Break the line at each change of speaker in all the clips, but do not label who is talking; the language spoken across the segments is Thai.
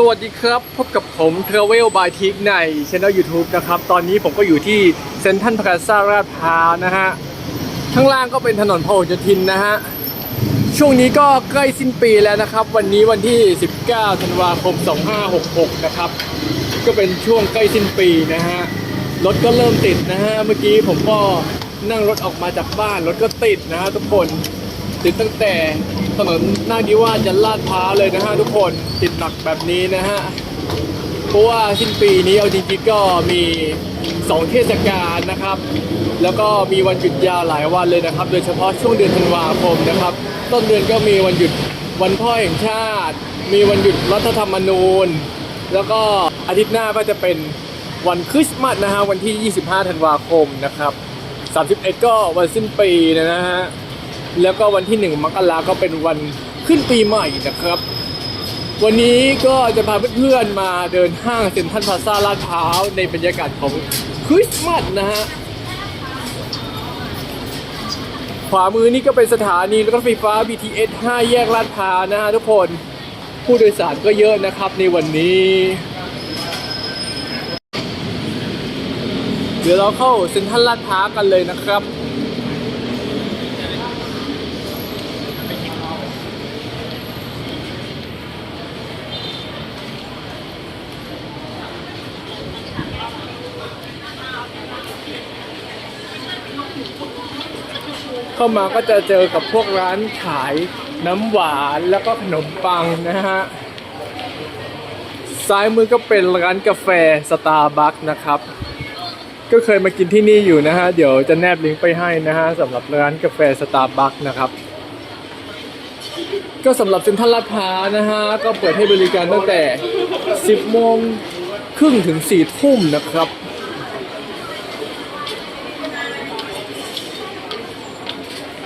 สวัสดีครับ พบกับผม Travel by t i k ในช anel YouTube นะครับ ตอนนี้ผมก็อยู่ที่เซ็นทรัลพลาซ่าลาดพร้าวนะฮะ ข้างล่างก็เป็นถนนพหลโยธินนะฮะ ช่วงนี้ก็ใกล้สิ้นปีแล้วนะครับ วันนี้วันที่ 19 ธันวาคม 2566 นะครับ ก็เป็นช่วงใกล้สิ้นปีนะฮะ รถก็เริ่มติดนะฮะ เมื่อกี้ผมก็นั่งรถออกมาจากบ้าน รถก็ติดนะฮะทุกคน ติดตั้งแต่ถนนหน้าดีว่าจะลาดพ้าเลยนะฮะทุกคนติดหนักแบบนี้นะฮะเพราะว่าสิ้นปีนี้เอาจริงๆก็มีสองเทศกาลนะครับ แล้วก็มีวันหยุดยาวหลายวันเลยนะครับ โดยเฉพาะช่วงเดือนธันวาคมนะครับ ต้นเดือนก็มีวันหยุดวันพ่อแห่งชาติ มีวันหยุดรัฐธรรมนูญ แล้วก็อาทิตย์หน้าก็จะเป็นวันคริสต์มาสนะฮะวันที่ 25 ธันวาคมนะครับ 31 ก็วันสิ้นปีนะฮะ แล้วก็วันที่1มกราก็เป็นวันขึ้นปีใหม่นะครับ วันนี้ก็จะพาเพื่อนๆมาเดินห้างเซ็นทรัลพลาซ่าลาดพร้าวในบรรยากาศของคริสต์มาสนะฮะขวามือนี่ก็เป็นสถานีรถไฟฟ้า BTS 5 แยกลาดพร้าวนะฮะทุกคนผู้โดยสารก็เยอะนะครับในวันนี้ เดี๋ยวเราเข้าเซ็นทรัลลาดพร้าวกันเลยนะครับามาก็จะเจอกับพวกร้านขายน้ำหวานแล้วก็ขนมปังนะฮะ ซ้ายมือก็เป็นร้านกาแฟสตาร์บัคนะครับ ก็เคยมากินที่นี่อยู่นะฮะ เดี๋ยวจะแนบลิงก์ไปให้นะฮะสำหรับร้านกาแฟสตาร์บัคนะครับ ก็สำหรับเซ็นทรัลลาดพร้าวนะฮะ ก็เปิดให้บริการตั้งแต่ 10โมงครึ่งถึง4ทุ่มนะครับ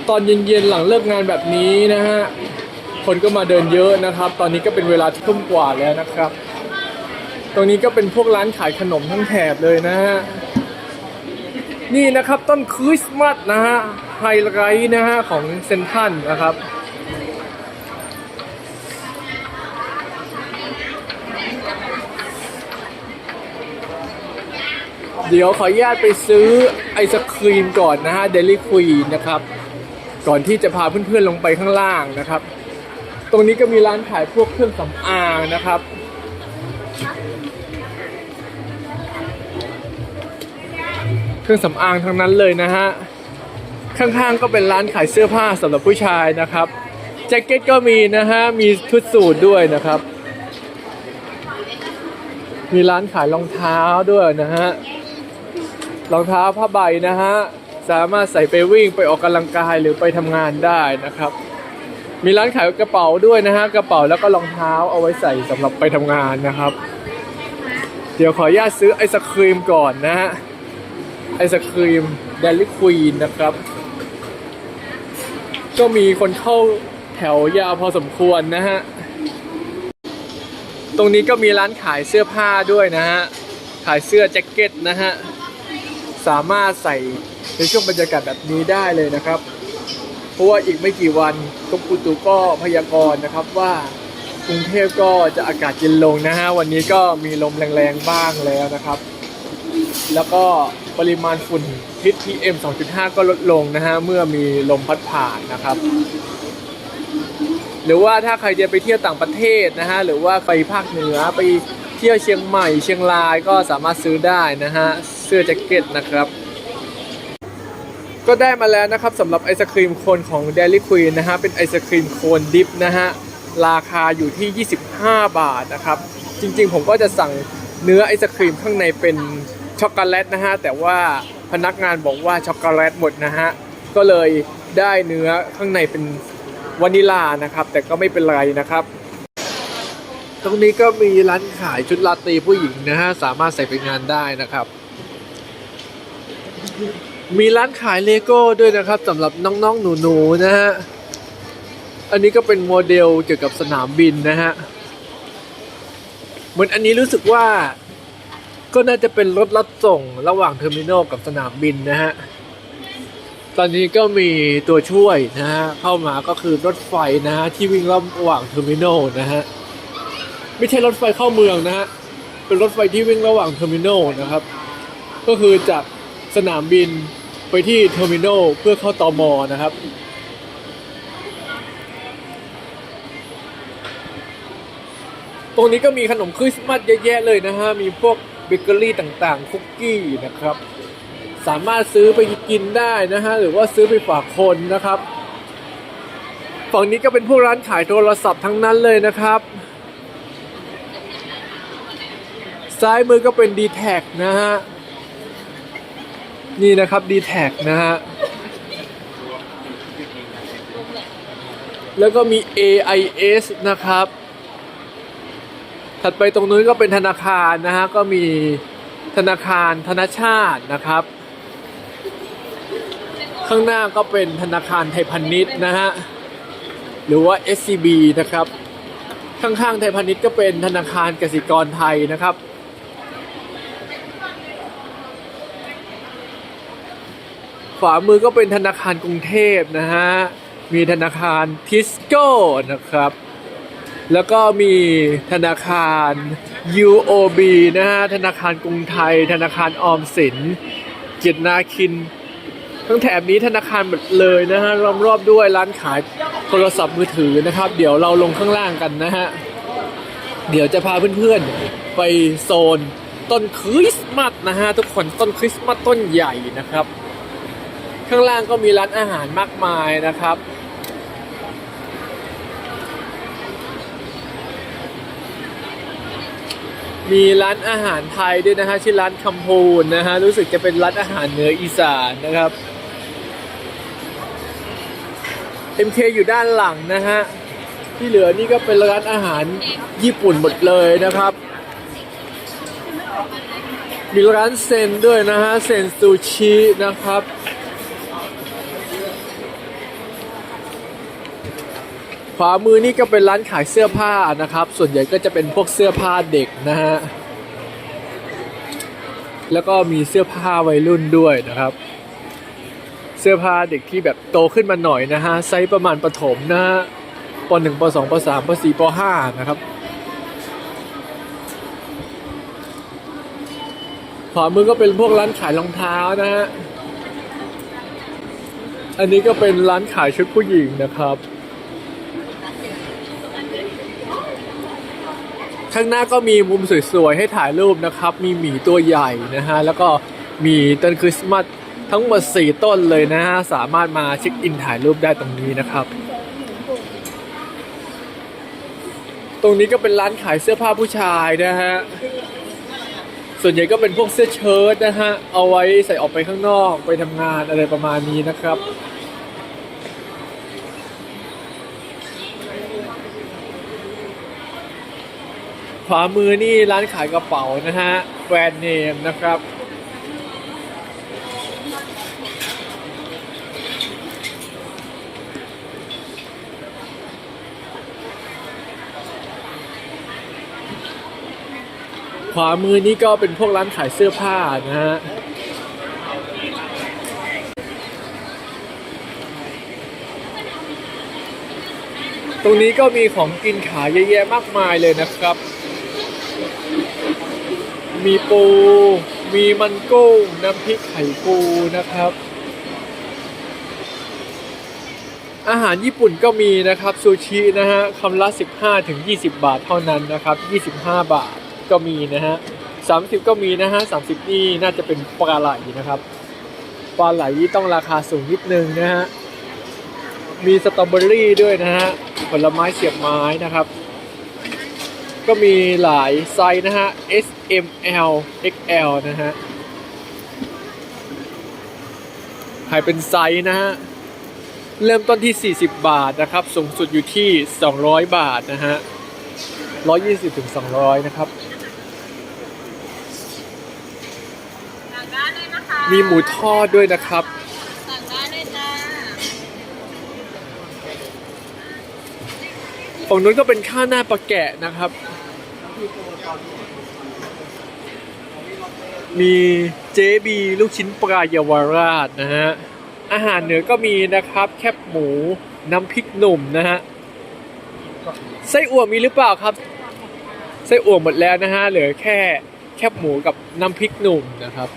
ตอนเย็นๆหลังเลิกงานแบบนี้นะฮะคนก็มาเดินเยอะนะครับ ตอนนี้ก็เป็นเวลาทุ่มกว่าแล้วนะครับ ตรงนี้ก็เป็นพวกร้านขายขนมทั้งแถบเลยนะฮะนี่นะครับต้นคริสต์มาสนะฮะไฮไลท์นะฮะของเซนทันนะครับเดี๋ยวขออนุญาตไปซื้อไอศครีมก่อนนะฮะเดลี่ควีนนะครับ ก่อนที่จะพาเพื่อนๆลงไปข้างล่างนะครับ ตรงนี้ก็มีร้านขายพวกเครื่องสำอางนะครับ เครื่องสำอางทั้งนั้นเลยนะฮะ ข้างๆก็เป็นร้านขายเสื้อผ้าสำหรับผู้ชายนะครับ แจ็คเก็ตก็มีนะฮะ มีชุดสูทด้วยนะครับ มีร้านขายรองเท้าด้วยนะฮะ รองเท้าผ้าใบนะฮะ สามารถใส่ไปวิ่งไปออกกำลังกายหรือไปทำงานได้นะครับ มีร้านขายกระเป๋าด้วยนะฮะกระเป๋าแล้วก็รองเท้าเอาไว้ใส่สำหรับไปทำงานนะครับ เดี๋ยวขออนุญาตซื้อไอศครีมก่อนนะฮะไอศครีมเดลิควีนนะครับ ก็มีคนเข้าแถวยาวพอสมควรนะฮะตรงนี้ก็มีร้านขายเสื้อผ้าด้วยนะฮะขายเสื้อแจ็คเก็ตนะฮะสามารถใส่ ในช่วงบรรยากาศแบบนี้ได้เลยนะครับ เพราะว่าอีกไม่กี่วันกรมอุตุก็พยากรณ์นะครับว่ากรุงเทพก็จะอากาศเย็นลงนะฮะวันนี้ก็มีลมแรงๆบ้างแล้วนะครับ แล้วก็ปริมาณฝุ่นพิษ PM 2.5 ก็ลดลงนะฮะเมื่อมีลมพัดผ่านนะครับ หรือว่าถ้าใครจะไปเที่ยวต่างประเทศนะฮะหรือว่าไปภาคเหนือไปเที่ยวเชียงใหม่ เชียงรายก็สามารถซื้อได้นะฮะเสื้อแจ็คเก็ตนะครับ ก็ได้มาแล้วนะครับสำหรับไอศครีมโคนของ Dairy Queen นะฮะเป็นไอศครีมโคนดิฟนะฮะราคาอยู่ที่ 25 บาทนะครับ จริงๆผมก็จะสั่งเนื้อไอศครีมข้างในเป็นช็อกโกแลตนะฮะแต่ว่าพนักงานบอกว่าช็อกโกแลตหมดนะฮะก็เลยได้เนื้อข้างในเป็นวานิลานะครับ แต่ก็ไม่เป็นไรนะครับ ตรงนี้ก็มีร้านขายชุดลาตรีผู้หญิงนะฮะสามารถใส่ไปงานได้นะครับ มีร้านขายเลโก้ด้วยนะครับสำหรับน้องๆหนูๆนะฮะ อันนี้ก็เป็นโมเดลเกี่ยวกับสนามบินนะฮะ เหมือนอันนี้รู้สึกว่า ก็น่าจะเป็นรถรับส่งระหว่างเทอร์มินอลกับสนามบินนะฮะ ตอนนี้ก็มีตัวช่วยนะฮะ เข้ามาก็คือรถไฟนะฮะ ที่วิ่งระหว่างเทอร์มินอลนะฮะ ไม่ใช่รถไฟเข้าเมืองนะฮะ เป็นรถไฟที่วิ่งระหว่างเทอร์มินอลนะครับ ก็คือจากสนามบิน ไปที่เทอร์มินอลเพื่อเข้าตอมอนะครับตรงนี้ก็มีขนมคริสต์มาสเยอะแยะเลยนะฮะ มีพวกเบเกอรี่ต่างๆ คุกกี้นะครับ สามารถซื้อไปกินได้นะฮะ หรือว่าซื้อไปฝากคนนะครับ ฝั่งนี้ก็เป็นพวกร้านขายโทรศัพท์ทั้งนั้นเลยนะครับ ซ้ายมือก็เป็น d t แทนะฮะ นี่นะครับ d t แท็นะฮะ แล้วก็มี AIS นะครับ ถัดไปตรงนู้นก็เป็นธนาคารนะฮะ ก็มีธนาคารธนชาตินะครับ ข้างหน้าก็เป็นธนาคารไทยพาณิชย์นะฮะ หรือว่า SCB นะครับ ข้างๆไทยพาณิชย์ก็เป็นธนาคารกสิกรไทยนะครับ ขวามือก็เป็นธนาคารกรุงเทพนะฮะ มีธนาคารทิสโก้นะครับ แล้วก็มีธนาคาร UOB นะฮะ ธนาคารกรุงไทย ธนาคารออมสินเกียรตินาคิน ทั้งแถบนี้ธนาคารหมดเลยนะฮะล้อมรอบด้วยร้านขายโทรศัพท์มือถือนะครับ เดี๋ยวเราลงข้างล่างกันนะฮะ เดี๋ยวจะพาเพื่อนๆไปโซนต้นคริสต์มาสนะฮะทุกคนต้นคริสต์มาสต้นใหญ่นะครับ ข้างล่างก็มีร้านอาหารมากมายนะครับ มีร้านอาหารไทยด้วยนะฮะชื่อร้านคำพูนนะฮะรู้สึกจะเป็นร้านอาหารเหนืออีสานนะครับ MK อยู่ด้านหลังนะฮะที่เหลือนี่ก็เป็นร้านอาหารญี่ปุ่นหมดเลยนะครับ มีร้านเซนด้วยนะฮะเซนซูชินะครับ ขวามือนี่ก็เป็นร้านขายเสื้อผ้านะครับ ส่วนใหญ่ก็จะเป็นพวกเสื้อผ้าเด็กนะฮะ แล้วก็มีเสื้อผ้าวัยรุ่นด้วยนะครับ เสื้อผ้าเด็กที่แบบโตขึ้นมาหน่อยนะฮะไซส์ประมาณประถมนะฮะป .1 ป .2 ป .3 ป .4 ป .5 นะครับขวามือก็เป็นพวกร้านขายรองเท้านะฮะ อันนี้ก็เป็นร้านขายชุดผู้หญิงนะครับ ข้างหน้าก็มีมุมสวยๆ ให้ถ่ายรูปนะครับ มีหมีตัวใหญ่นะฮะ แล้วก็มีต้นคริสต์มาสทั้งหมด 4 ต้นเลยนะฮะ สามารถมาเช็คอินถ่ายรูปได้ตรงนี้นะครับ ตรงนี้ก็เป็นร้านขายเสื้อผ้าผู้ชายนะฮะ ส่วนใหญ่ก็เป็นพวกเสื้อเชิ้ตนะฮะ เอาไว้ใส่ออกไปข้างนอกไปทำงานอะไรประมาณนี้นะครับ วามือนี่ร้านขายกระเป๋านะฮะแบรนด์เนมนะครับ ขวามือนี่ก็เป็นพวกร้านขายเสื้อผ้านะฮะตรงนี้ก็มีของกินขายเยอะแยะมากมายเลยนะครับ มีปู มีมันกุ้ง น้ำพริกไข่ปูนะครับ อาหารญี่ปุ่นก็มีนะครับซูชินะฮะคำละ 15ถึง20 บาทเท่านั้นนะครับ 25 บาทก็มีนะฮะ30 ก็มีนะฮะ30 นี่น่าจะเป็นปลาไหลนะครับ ปลาไหลที่ต้องราคาสูงนิดนึงนะฮะ มีสตรอเบอรี่ด้วยนะฮะ ผลไม้เสียบไม้นะครับ ก็มีหลายไซส์นะฮะ S M L X L นะฮะขายเป็นไซส์นะฮะ เริ่มต้นที่ 40 บาทนะครับ สูงสุดอยู่ที่ 200 บาทนะฮะ 120ถึง200 นะครับ
สั่งได้เลยนะคะ
มีหมูทอดด้วยนะครับ
สั่งได้เลยจ้า
ฝั่งนู้นก็เป็นข้าวหน้าปลาแกะนะครับ มีเจบีลูกชิ้นปลาเยาวราชนะฮะ อาหารเหนือก็มีนะครับ แคบหมูน้ำพริกหนุ่มนะฮะ ไส้อั่วมีหรือเปล่าครับ ไส้อั่วหมดแล้วนะฮะ เหลือแค่แคบหมูกับน้ำพริกหนุ่มนะครับ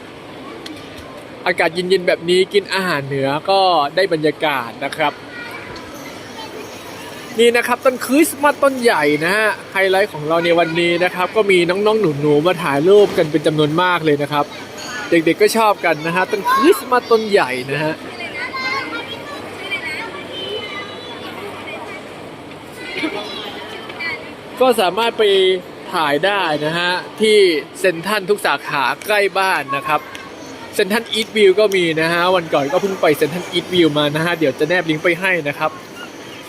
อากาศเย็นๆแบบนี้กินอาหารเหนือก็ได้บรรยากาศนะครับ นี่นะครับต้นคริสต์มาสต้นใหญ่นะฮะไฮไลท์ของเราในวันนี้นะครับ ก็มีน้องๆหนูๆมาถ่ายรูปกันเป็นจำนวนมากเลยนะครับ เด็กๆก็ชอบกันนะฮะต้นคริสต์มาสต้นใหญ่นะฮะก็สามารถไปถ่ายได้นะฮะ ที่เซ็นทัลทุกสาขาใกล้บ้านนะครับเซ็นทัลอีทวิวก็มีนะฮะ วันก่อนก็เพิ่งไปเซ็นทัลอีทวิวมานะฮะ เดี๋ยวจะแนบลิงก์ไปให้นะครับ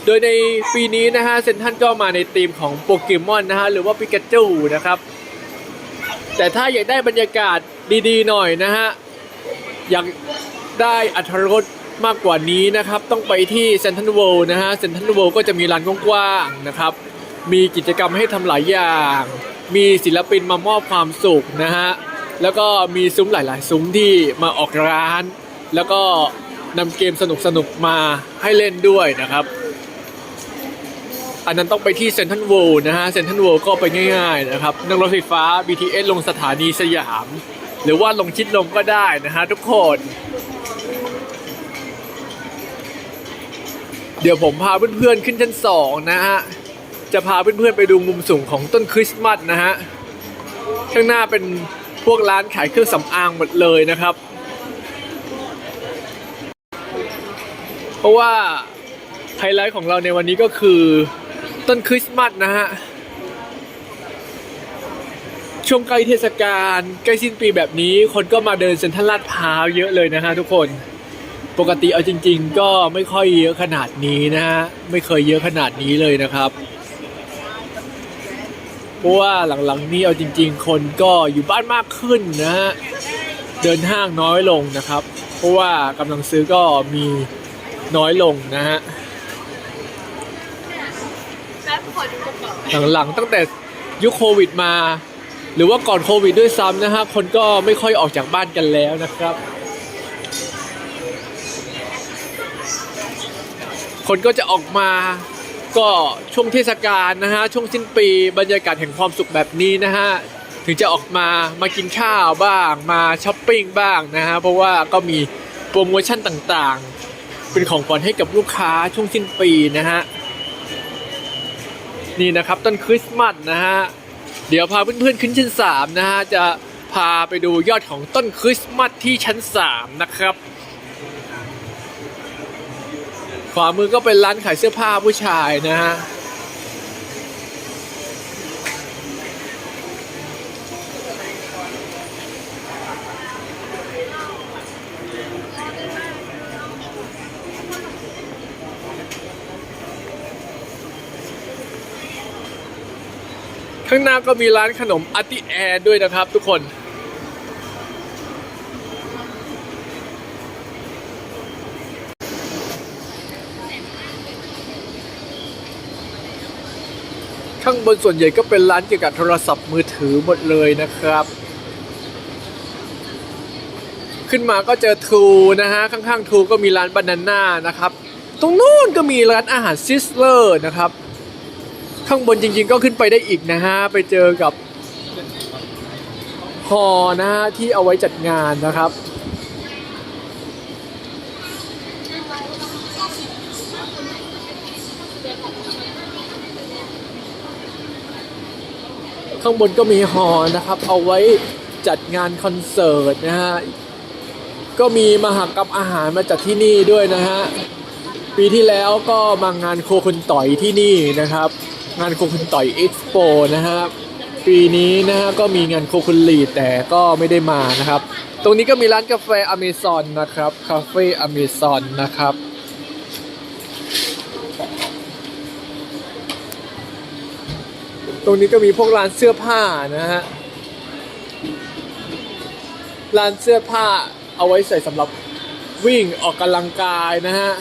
โดยในปีนี้นะฮะเซนทรัลก็มาในธีมของโปเกมอนนะฮะหรือว่าปิกาจูนะครับ แต่ถ้าอยากได้บรรยากาศดีๆหน่อยนะฮะอยากได้อัธรสมากกว่านี้นะครับ ต้องไปที่เซนทรัลเวิลด์นะฮะเซนทรัลเวิลด์ก็จะมีลานกว้างๆนะครับ มีกิจกรรมให้ทำหลายอย่าง มีศิลปินมามอบความสุขนะฮะแล้วก็มีซุ้มหลาย ๆ ซุ้มที่มาออกร้าน แล้วก็นำเกมสนุกๆมาให้เล่นด้วยนะครับ อันนั้นต้องไปที่เซนทรัลเวิลด์นะฮะเซนทรัลเวิลด์ก็ไปง่ายๆนะครับนั่งรถไฟฟ้า BTS ลงสถานีสยาม หรือว่าลงชิดลมก็ได้นะฮะทุกคน เดี๋ยวผมพาเพื่อนๆขึ้นชั้นสองนะฮะจะพาเพื่อนๆไปดูมุมสูงของต้นคริสต์มาสนะฮะข้างหน้าเป็นพวกร้านขายเครื่องสำอางหมดเลยนะครับ เพราะว่าไฮไลท์ของเราในวันนี้ก็คือ ต้นคริสต์มาสนะฮะ ช่วงใกล้เทศกาลใกล้สิ้นปีแบบนี้ คนก็มาเดินเซ็นทรัลลาดพร้าวเยอะเลยนะฮะทุกคน ปกติเอาจริง ๆ ก็ไม่ค่อยเยอะขนาดนี้นะฮะ ไม่เคยเยอะขนาดนี้เลยนะครับ เพราะว่าหลังๆนี้เอาจริง ๆ คนก็อยู่บ้านมากขึ้นนะฮะ เดินห้างน้อยลงนะครับ เพราะว่ากำลังซื้อก็มีน้อยลงนะฮะ
ขอดูกระเป๋า
หลังๆตั้งแต่ยุคโควิดมา หรือว่าก่อนโควิดด้วยซ้ำนะฮะคนก็ไม่ค่อยออกจากบ้านกันแล้วนะครับ คนก็จะออกมาก็ช่วงเทศกาลนะฮะช่วงสิ้นปีบรรยากาศแห่งความสุขแบบนี้นะฮะถึงจะออกมามากินข้าวบ้างมาช้อปปิ้งบ้างนะฮะเพราะว่าก็มีโปรโมชั่นต่างๆ เป็นของขวัญให้กับลูกค้าช่วงสิ้นปีนะฮะ นี่นะครับต้นคริสต์มาสนะฮะเดี๋ยวพาเพื่อนๆขึ้นชั้นสามนะฮะจะพาไปดูยอดของต้นคริสต์มาสที่ชั้นสามนะครับขวามือก็เป็นร้านขายเสื้อผ้าผู้ชายนะฮะ ข้างหน้าก็มีร้านขนมอาติแอร์ด้วยนะครับทุกคนข้างบนส่วนใหญ่ก็เป็นร้านเกี่ยวกับโทรศัพท์มือถือหมดเลยนะครับ ขึ้นมาก็เจอทูนะฮะ ข้างๆทูก็มีร้านบานาน่านะครับ ตรงนู้นก็มีร้านอาหารซิสเลอร์นะครับ ข้างบนจริงๆก็ขึ้นไปได้อีกนะฮะ ไปเจอกับฮอนะฮะที่เอาไว้จัดงานนะครับ ข้างบนก็มีฮอนะครับ เอาไว้จัดงานคอนเสิร์ตนะฮะ ก็มีมหกรรมอาหารมาจัดที่นี่ด้วยนะฮะ ปีที่แล้วก็มางานโคคุณต่อยที่นี่นะครับ งานโคคุณต่อยเอ็กซ์โปนะฮะปีนี้นะฮะก็มีงานโคคุณลีแต่ก็ไม่ได้มานะครับ ตรงนี้ก็มีร้านกาแฟอเมซอนนะครับคาเฟ่อเมซอนนะครับตรงนี้ก็มีพวกร้านเสื้อผ้านะฮะร้านเสื้อผ้าเอาไว้ใส่สำหรับวิ่งออกกำลังกายนะฮะ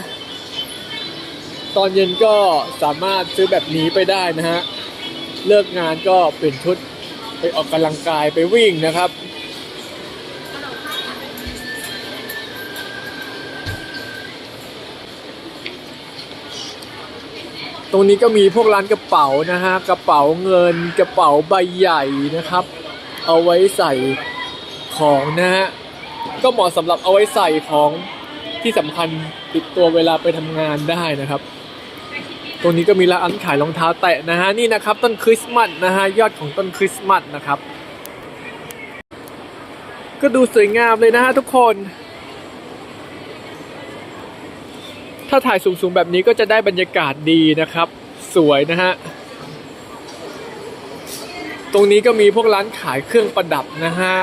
ตอนเย็นก็สามารถซื้อแบบนี้ไปได้นะฮะ เลิกงานก็เปลี่ยนชุดไปออกกำลังกายไปวิ่งนะครับตตรงนี้ก็มีพวกร้านกระเป๋านะฮะ กระเป๋าเงินกระเป๋าใบใหญ่นะครับ เอาไว้ใส่ของนะฮะ ก็เหมาะสำหรับเอาไว้ใส่ของที่สำคัญติดตัวเวลาไปทำงานได้นะครับ ตรงนี้ก็มีร้านขายรองเท้าแตะนะฮะนี่นะครับต้นคริสต์มาสนะฮะยอดของต้นคริสต์มาสนะครับ ก็ดูสวยงามเลยนะฮะทุกคน ถ้าถ่ายสูงๆแบบนี้ก็จะได้บรรยากาศดีนะครับ สวยนะฮะตรงนี้ก็มีพวกร้านขายเครื่องประดับนะฮะ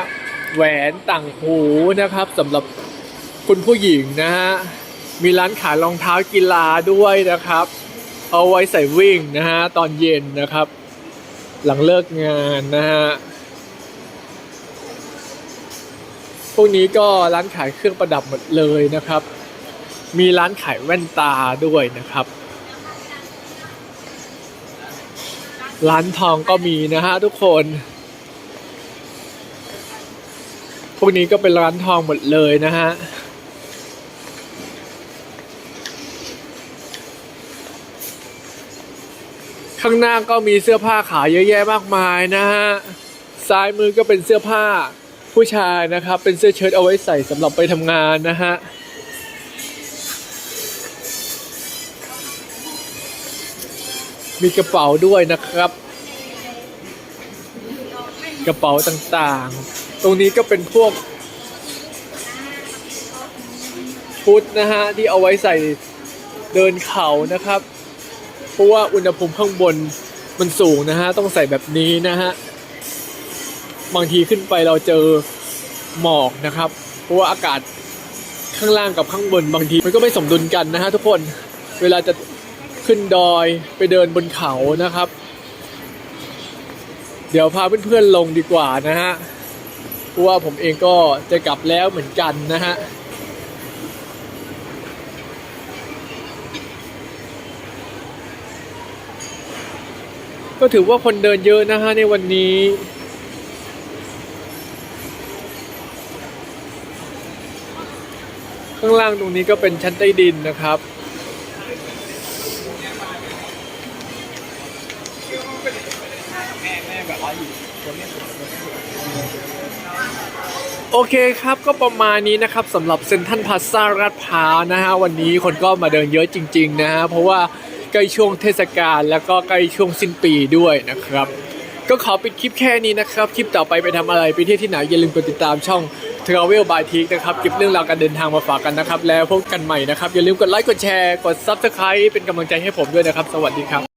แหวนต่างหูนะครับสำหรับคุณผู้หญิงนะฮะมีร้านขายรองเท้ากีฬาด้วยนะครับ เอาไว้ใส่วิ่งนะฮะตอนเย็นนะครับ หลังเลิกงานนะฮะพวกนี้ก็ร้านขายเครื่องประดับหมดเลยนะครับ มีร้านขายแว่นตาด้วยนะครับ ร้านทองก็มีนะฮะทุกคน พวกนี้ก็เป็นร้านทองหมดเลยนะฮะ ข้างหน้าก็มีเสื้อผ้าขายเยอะแยะมากมายนะฮะ ซ้ายมือก็เป็นเสื้อผ้าผู้ชายนะครับ เป็นเสื้อเชิ้ตเอาไว้ใส่สำหรับไปทำงานนะฮะ มีกระเป๋าด้วยนะครับ กระเป๋าต่างๆ ตรงนี้ก็เป็นพวกฟุตนะฮะ ที่เอาไว้ใส่เดินเขานะครับ เพราะว่าอุณหภูมิข้างบนมันสูงนะฮะ ต้องใส่แบบนี้นะฮะ บางทีขึ้นไปเราเจอหมอกนะครับ เพราะว่าอากาศข้างล่างกับข้างบนบางทีมันก็ไม่สมดุลกันนะฮะทุกคน เวลาจะขึ้นดอยไปเดินบนเขานะครับ เดี๋ยวพาเพื่อนๆลงดีกว่านะฮะ เพราะว่าผมเองก็จะกลับแล้วเหมือนกันนะฮะ ก็ถือว่าคนเดินเยอะนะฮะในวันนี้ข้างล่างตรงนี้ก็เป็นชั้นใต้ดินนะครับ โอเคครับก็ประมาณนี้นะครับสำหรับเซนทันพาซาลาดพร้าวนะฮะวันนี้คนก็มาเดินเยอะจริง ๆ นะฮะเพราะว่า ใกล้ช่วงเทศกาลแล้วก็ใกล้ช่วงสิ้นปีด้วยนะครับ ก็ขอปิดคลิปแค่นี้นะครับ คลิปต่อไปไปทำอะไรไปเที่ยวที่ไหนอย่าลืมกดติดตามช่อง Travel by t i k นะครับเก็บเรื่องราวการเดินทางมาฝากกันนะครับ แล้วพบกันใหม่นะครับ อย่าลืมกดไลค์กดแชร์กด Subscribe เป็นกำลังใจให้ผมด้วยนะครับ สวัสดีครับ